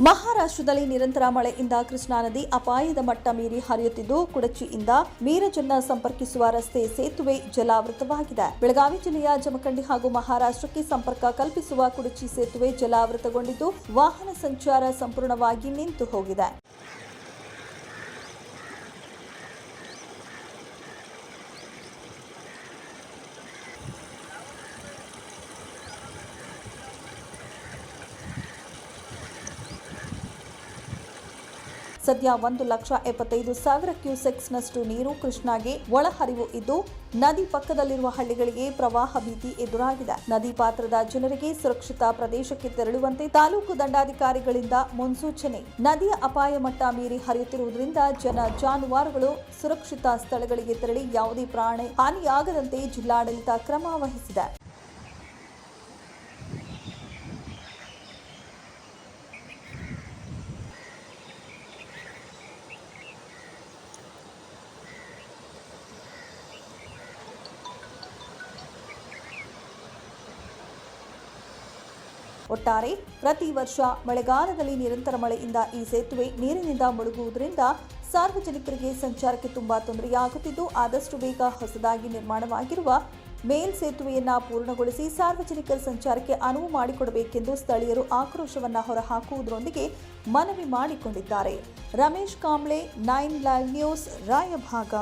ಮಹಾರಾಷ್ಟ್ರದಲ್ಲಿ ನಿರಂತರ ಮಳೆಯಿಂದ ಕೃಷ್ಣಾ ನದಿ ಅಪಾಯದ ಮಟ್ಟ ಮೀರಿ ಹರಿಯುತ್ತಿದ್ದು, ಕುಡಚಿಯಿಂದ ಮೀರಜನ್ನ ಸಂಪರ್ಕಿಸುವ ರಸ್ತೆ ಸೇತುವೆ ಜಲಾವೃತವಾಗಿದೆ. ಬೆಳಗಾವಿ ಜಿಲ್ಲೆಯ ಜಮಖಂಡಿ ಹಾಗೂ ಮಹಾರಾಷ್ಟ್ರಕ್ಕೆ ಸಂಪರ್ಕ ಕಲ್ಪಿಸುವ ಕುಡಚಿ ಸೇತುವೆ ಜಲಾವೃತಗೊಂಡಿದ್ದು, ವಾಹನ ಸಂಚಾರ ಸಂಪೂರ್ಣವಾಗಿ ನಿಂತು ಹೋಗಿದೆ. ಸದ್ಯ ಒಂದು ಲಕ್ಷ ಎಪ್ಪತ್ತೈದು ಸಾವಿರ ಕ್ಯೂಸೆಕ್ಸ್ನಷ್ಟು ನೀರು ಕೃಷ್ಣಾಗೆ ಒಳಹರಿವು ಇದ್ದು, ನದಿ ಪಕ್ಕದಲ್ಲಿರುವ ಹಳ್ಳಿಗಳಿಗೆ ಪ್ರವಾಹ ಭೀತಿ ಎದುರಾಗಿದೆ. ನದಿ ಪಾತ್ರದ ಜನರಿಗೆ ಸುರಕ್ಷಿತ ಪ್ರದೇಶಕ್ಕೆ ತೆರಳುವಂತೆ ತಾಲೂಕು ದಂಡಾಧಿಕಾರಿಗಳಿಂದ ಮುನ್ಸೂಚನೆ. ನದಿಯ ಅಪಾಯ ಮಟ್ಟ ಮೀರಿ ಹರಿಯುತ್ತಿರುವುದರಿಂದ ಜನ ಜಾನುವಾರುಗಳು ಸುರಕ್ಷಿತ ಸ್ಥಳಗಳಿಗೆ ತೆರಳಿ ಯಾವುದೇ ಪ್ರಾಣ ಹಾನಿಯಾಗದಂತೆ ಜಿಲ್ಲಾಡಳಿತ ಕ್ರಮ ವಹಿಸಿದೆ. ಒಟ್ಟಾರೆ ಪ್ರತಿ ವರ್ಷ ಮಳೆಗಾಲದಲ್ಲಿ ನಿರಂತರ ಮಳೆಯಿಂದ ಈ ಸೇತುವೆ ನೀರಿನಿಂದ ಮುಳುಗುವುದರಿಂದ ಸಾರ್ವಜನಿಕರಿಗೆ ಸಂಚಾರಕ್ಕೆ ತುಂಬಾ ತೊಂದರೆಯಾಗುತ್ತಿದ್ದು, ಆದಷ್ಟು ಬೇಗ ಹೊಸದಾಗಿ ನಿರ್ಮಾಣವಾಗಿರುವ ಮೇಲ್ ಸೇತುವೆಯನ್ನ ಪೂರ್ಣಗೊಳಿಸಿ ಸಾರ್ವಜನಿಕರ ಸಂಚಾರಕ್ಕೆ ಅನುವು ಮಾಡಿಕೊಡಬೇಕೆಂದು ಸ್ಥಳೀಯರು ಆಕ್ರೋಶವನ್ನ ಹೊರಹಾಕುವುದರೊಂದಿಗೆ ಮನವಿ ಮಾಡಿಕೊಂಡಿದ್ದಾರೆ. Ramesh Kamble, nine live news, Raibag.